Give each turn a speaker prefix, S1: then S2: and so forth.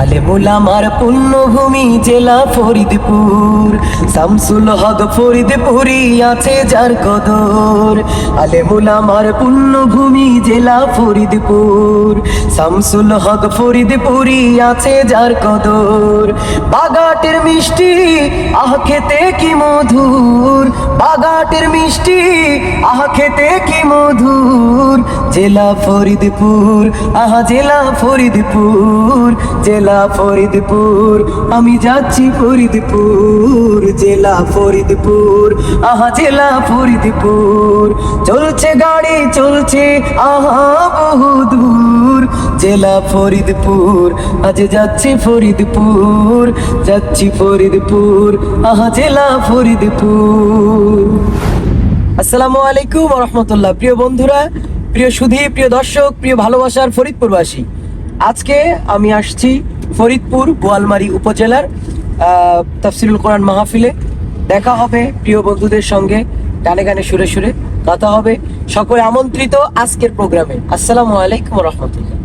S1: আলেমুল আমার পুণ্যভূমি জেলা ফরিদপুর। শামসুল হক ফরিদপুরি আছে যার কদর। আলেমুল আমার পুণ্যভূমি জেলা ফরিদপুর। শামসুল হক ফরিদপুরি আছে যার কদর। বাগাটের মিষ্টি, আহ খেতে কি মধুর। বাগাটের মিষ্টি, আহ খেতে কি মধুর। জেলা ফরিদপুর, আহা জেলা ফরিদপুর জেলা ফরিদপুর, আমি যাচ্ছি ফরিদপুর, জেলা ফরিদপুর, আহা জেলা ফরিদপুর, চলছে গাড়ি, চলছে আহা বহু দূর, জেলা ফরিদপুর, আজ যাচ্ছি ফরিদপুর যাচ্ছি ফরিদপুর, আহা জেলা ফরিদপুর। আসসালামু আলাইকুম রহমতুল্লাহ। প্রিয় বন্ধুরা প্রিয় সুধী প্রিয় দর্শক প্রিয় ভালোবাসার ফরিদপুরবাসী আজকে আমি আসছি ফরিদপুর গোয়ালমারি উপজেলার আহ, তাফসিরুল কোরআন মাহফিলে। দেখা হবে প্রিয় বন্ধুদের সঙ্গে গানে গানে সুরে সুরে। কথা হবে সকলে আমন্ত্রিত আজকের প্রোগ্রামে। আসসালামু আলাইকুম রহমতুল্লাহ।